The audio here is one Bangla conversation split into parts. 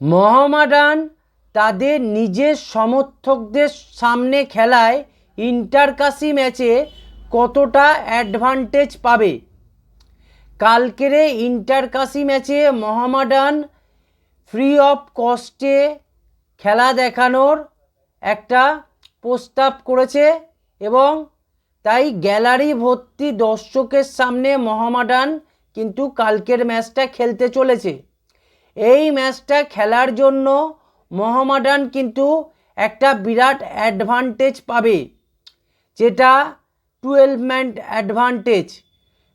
মহামাডান তাদের নিজের সমর্থকদের সামনে খেলায় ইন্টারকাসি ম্যাচে কতটা অ্যাডভান্টেজ পাবে? কালকের ইন্টারকাসি ম্যাচে মহামাডান ফ্রি অফ কস্টে খেলা দেখানোর একটা প্রস্তাব করেছে এবং তাই গ্যালারি ভর্তি দর্শকের সামনে মহামাডান কিন্তু কালকের ম্যাচটা খেলতে চলেছে। এই ম্যাচটা খেলার জন্য মহামাডান কিন্তু একটা বিরাট অ্যাডভান্টেজ পাবে, যেটা টুয়েলভ ম্যান অ্যাডভান্টেজ।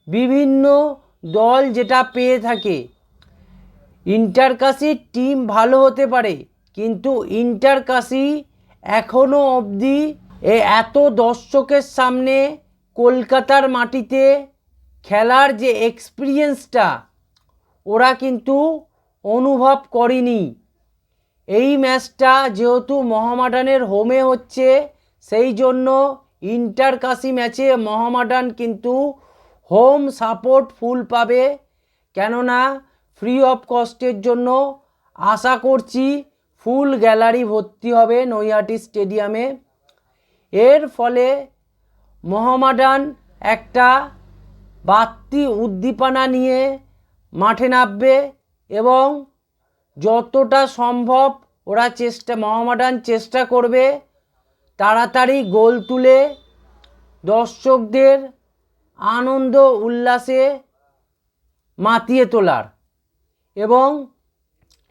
বিভিন্ন দল যেটা পেয়ে থাকে। ইন্টারকাসির টিম ভালো হতে পারে, কিন্তু ইন্টারকাসি এখনও অবধি এ এত দর্শকের সামনে কলকাতার মাটিতে খেলার যে এক্সপিরিয়েন্সটা ওরা কিন্তু অনুভব করিনি। এই ম্যাচটা যেহেতু মহামাডানের হোমে হচ্ছে, সেই জন্য ইন্টারকাসি ম্যাচে মহামাডান কিন্তু হোম সাপোর্ট ফুল পাবে। কেননা ফ্রি অফ কস্টের জন্য আশা করছি ফুল গ্যালারি ভর্তি হবে নৈহাটি স্টেডিয়ামে। এর ফলে মহামাডান একটা বাড়তি উদ্দীপনা নিয়ে মাঠে নামবে। এবং যতটা সম্ভব ওরা চেষ্টা, মহামাডান চেষ্টা করবে তাড়াতাড়ি গোল তুলে দর্শকদের আনন্দ, উল্লাসে মাতিয়ে তোলার। এবং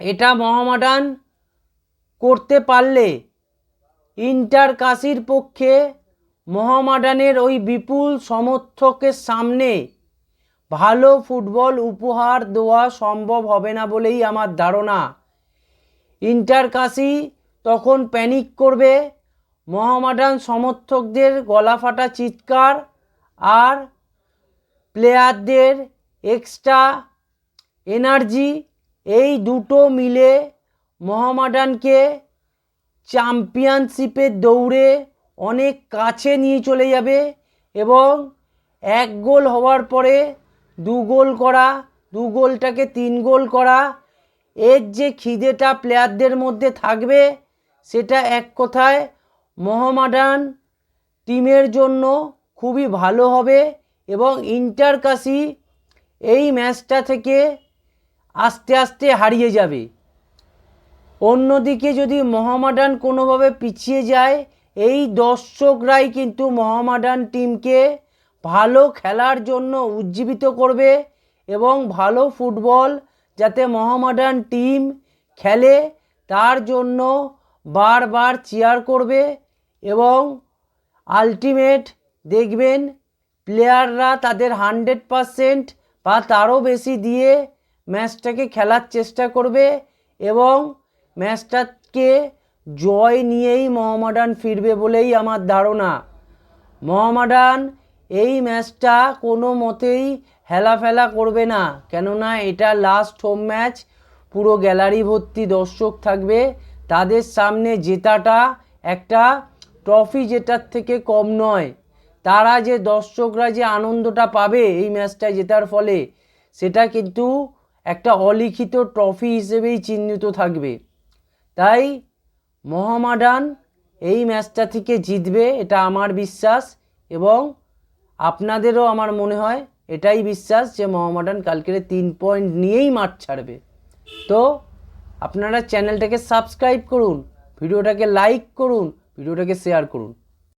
এটা মহামাডান করতে পারলে ইন্টার কাশির পক্ষে মহামাডানের ওই বিপুল সমর্থকের সামনে ভালো ফুটবল উপহার দেওয়া সম্ভব হবে না বলেই আমার ধারণা। ইন্টার কাশি তখন প্যানিক করবে, মহামাডান সমর্থকদের গলা ফাটা চিৎকার আর প্লেয়ারদের এক্সট্রা এনার্জি এই দুটো মিলে মহামাডানকে চ্যাম্পিয়নশিপের দৌড়ে অনেক কাছে নিয়ে চলে যাবে এবং এক গোল হওয়ার পরে দু গোল করা, দু গোলটাকে তিন গোল করা। এর যে খিদেটা প্লেয়ারদের মধ্যে থাকবে, সেটা এক কথায় মহামাডান টিমের জন্য খুবই ভালো হবে এবং ইন্টারকাসি এই ম্যাচটা থেকে আস্তে আস্তে হারিয়ে যাবে। অন্যদিকে যদি মহামাডান কোনোভাবে পিছিয়ে যায়, এই দর্শকরাই কিন্তু মহামাডান টিমকে ভালো খেলার জন্য উজ্জীবিত করবে এবং ভালো ফুটবল যাতে মহামাডান টিম খেলে, তার জন্য বারবার চেয়ার করবে এবং আলটিমেট দেখবেন প্লেয়াররা তাদের হান্ড্রেড পারসেন্ট বা তারও বেশি দিয়ে ম্যাচটাকে খেলার চেষ্টা করবে এবং ম্যাচটাকে জয় নিয়েই মোহামডান ফিরবে বলেই আমার ধারণা। মোহামডান এই ম্যাচটা কোনো মতেই হেলাফেলা করবে না। কেননা এটা লাস্ট হোম ম্যাচ পুরো গ্যালারি ভর্তি দর্শক থাকবে। তাদের সামনে জেতাটা একটা ট্রফি জেতার থেকে কম নয়। তারা যে দর্শকরা যে আনন্দটা পাবে এই ম্যাচটা জেতার ফলে, সেটা কিন্তু একটা অলিখিত ট্রফি হিসেবেই চিহ্নিত থাকবে। তাই মহামাডান এই ম্যাচটা থেকে জিতবে, এটা আমার বিশ্বাস এবং আপনাদেরও আমার মনে হয় এটাই বিশ্বাস যে মহামাডান কালকের তিন পয়েন্ট নিয়েই মাঠ ছাড়বে। তো আপনারা চ্যানেলটাকে সাবস্ক্রাইব করুন, ভিডিওটাকে লাইক করুন, ভিডিওটাকে শেয়ার করুন।